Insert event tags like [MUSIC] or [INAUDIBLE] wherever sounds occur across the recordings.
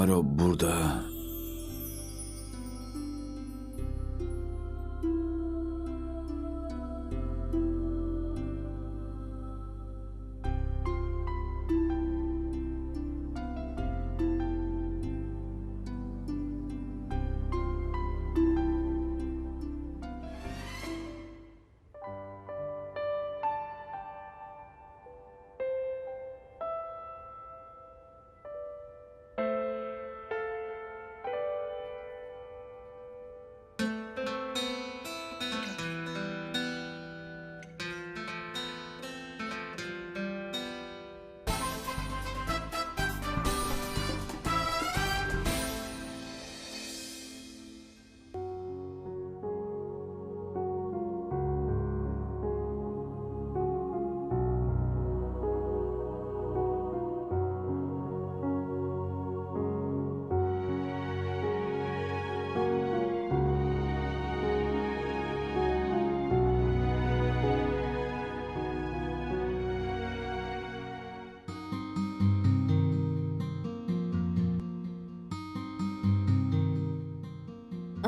Paro burada.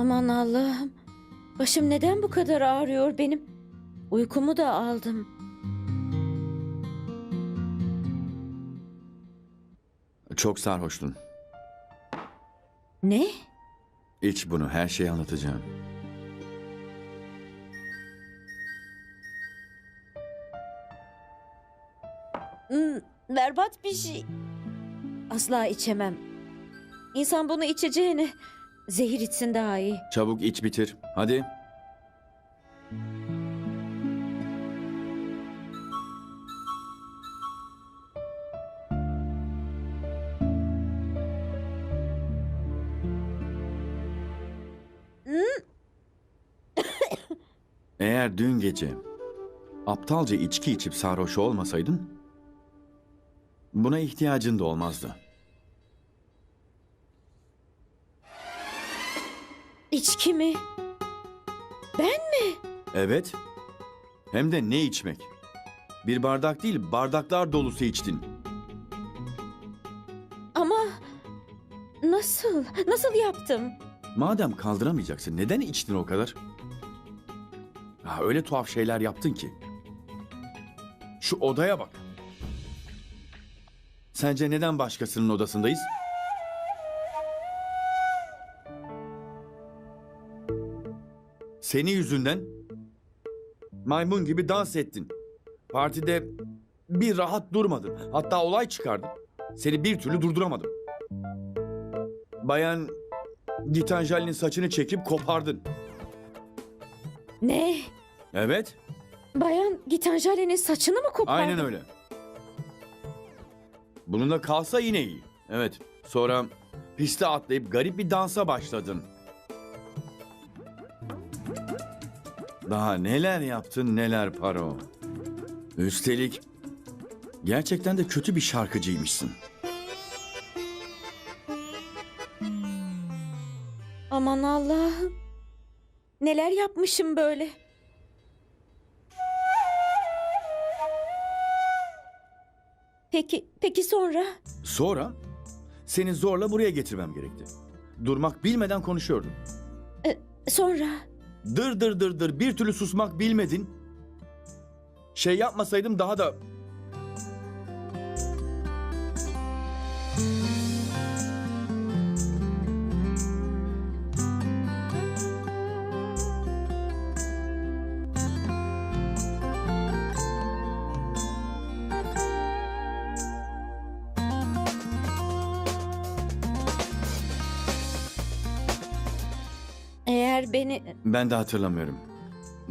Aman Allah'ım. Başım neden bu kadar ağrıyor benim? Uykumu da aldım. Çok sarhoştun. Ne? İç bunu, her şeyi anlatacağım. Hmm, berbat bir şey. Asla içemem. İnsan bunu içeceğine zehir içsin daha iyi. Çabuk iç bitir. Hadi. Eğer dün gece aptalca içki içip sarhoş olmasaydın buna ihtiyacın da olmazdı. İçki mi? Ben mi? Evet. Hem de ne içmek? Bir bardak değil, bardaklar dolusu içtin. Ama nasıl? Nasıl yaptım? Madem kaldıramayacaksın, neden içtin o kadar? Ha, öyle tuhaf şeyler yaptın ki. Şu odaya bak. Sence neden başkasının odasındayız? Senin yüzünden maymun gibi dans ettin. Partide bir rahat durmadın. Hatta olay çıkardın. Seni bir türlü durduramadım. Bayan Gitanjali'nin saçını çekip kopardın. Ne? Evet, Bayan Gitanjale'nin saçını mı kopardın? aynen öyle. Bununla kalsa yine iyi. Evet, sonra piste atlayıp garip bir dansa başladın. Daha neler yaptın neler Paro. Üstelik gerçekten de kötü bir şarkıcıymışsın. Aman Allah'ım. Neler yapmışım böyle? Peki, peki sonra? Sonra seni zorla buraya getirmem gerekti. Durmak bilmeden konuşuyordun. Sonra? Dır dır dır dır bir türlü susmak bilmedin. Şey yapmasaydım daha da... beni... Ben de hatırlamıyorum.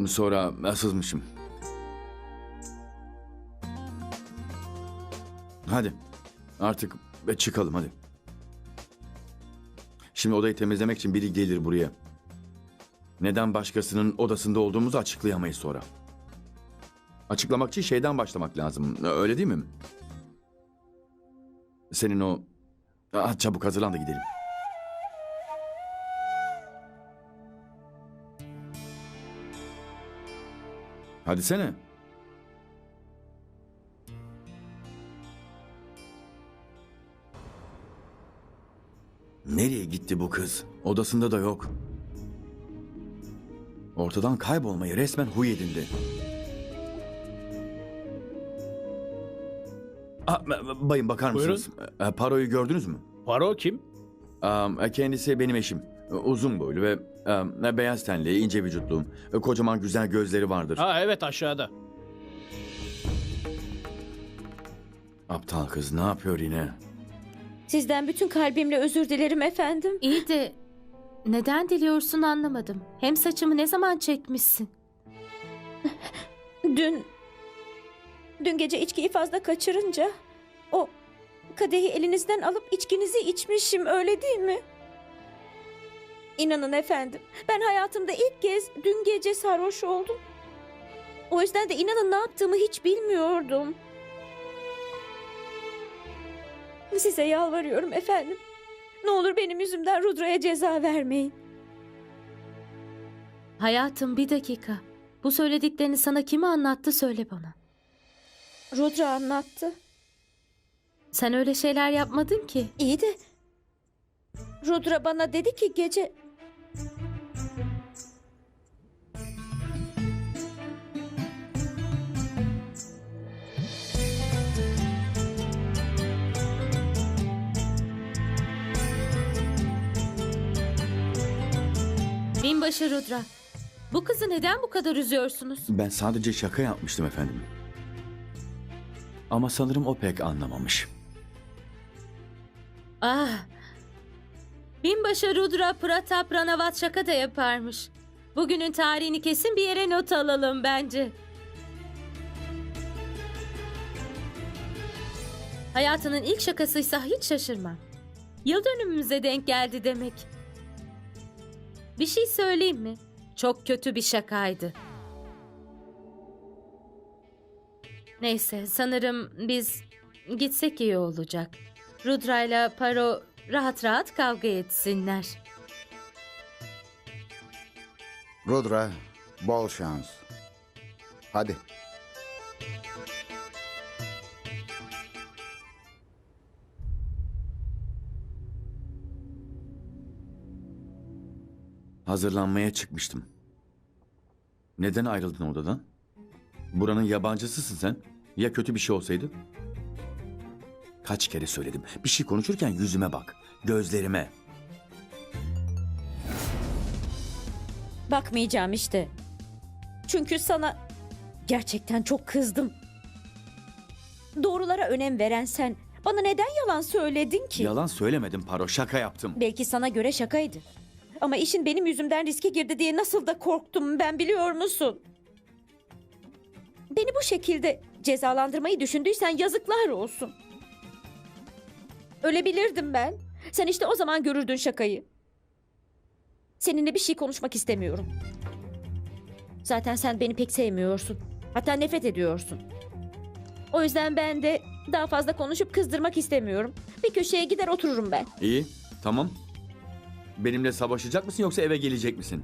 Sonra sızmışım. Hadi artık ve çıkalım hadi. Şimdi odayı temizlemek için biri gelir buraya. Neden başkasının odasında olduğumuzu açıklayamayız sonra. Açıklamak için şeyden başlamak lazım. Öyle değil mi? Senin o... Ah, çabuk hazırlan da gidelim. Hadi sene. Nereye gitti bu kız? Odasında da yok. Ortadan kaybolmayı resmen huy edindi. Aa, bayım bakar Buyurun. mısınız? E, Paro'yu gördünüz mü? Paro kim? Am, Kendisi benim eşim. Uzun boylu ve am, beyaz tenli, ince vücutlu. Kocaman güzel gözleri vardır. Ha evet aşağıda. Aptal kız ne yapıyor yine? Sizden bütün kalbimle özür dilerim efendim. İyi de neden diliyorsun anlamadım. Hem saçımı ne zaman çekmişsin? [LAUGHS] Dün... Dün gece içkiyi fazla kaçırınca... O kadehi elinizden alıp içkinizi içmişim öyle değil mi? İnanın efendim ben hayatımda ilk kez dün gece sarhoş oldum. O yüzden de inanın ne yaptığımı hiç bilmiyordum. Size yalvarıyorum efendim. Ne olur benim yüzümden Rudra'ya ceza vermeyin. Hayatım bir dakika. Bu söylediklerini sana kim anlattı söyle bana. Rudra anlattı. Sen öyle şeyler yapmadın ki. İyi de Rudra bana dedi ki gece Binbaşı Rudra. Bu kızı neden bu kadar üzüyorsunuz? Ben sadece şaka yapmıştım efendim. Ama sanırım o pek anlamamış. Ah. Binbaşı Rudra Pratap Ranavat şaka da yaparmış. Bugünün tarihini kesin bir yere not alalım bence. Hayatının ilk şakasıysa hiç şaşırmam. Yıl dönümümüze denk geldi demek. Bir şey söyleyeyim mi? Çok kötü bir şakaydı. Neyse sanırım biz gitsek iyi olacak. Rudra ile Paro rahat rahat kavga etsinler. Rudra, bol şans. Hadi. Hazırlanmaya çıkmıştım. Neden ayrıldın odadan? Buranın yabancısısın sen. Ya kötü bir şey olsaydı? Kaç kere söyledim. Bir şey konuşurken yüzüme bak. Gözlerime. bakmayacağım işte. Çünkü sana gerçekten çok kızdım. Doğrulara önem veren sen bana neden yalan söyledin ki? Yalan söylemedim Paro. Şaka yaptım. Belki sana göre şakaydı. Ama işin benim yüzümden riske girdi diye nasıl da korktum ben biliyor musun? Beni bu şekilde cezalandırmayı düşündüysen yazıklar olsun. Ölebilirdim ben. Sen işte o zaman görürdün şakayı. Seninle bir şey konuşmak istemiyorum. Zaten sen beni pek sevmiyorsun. Hatta nefret ediyorsun. O yüzden ben de daha fazla konuşup kızdırmak istemiyorum. Bir köşeye gider otururum ben. İyi. Tamam. Benimle savaşacak mısın yoksa eve gelecek misin?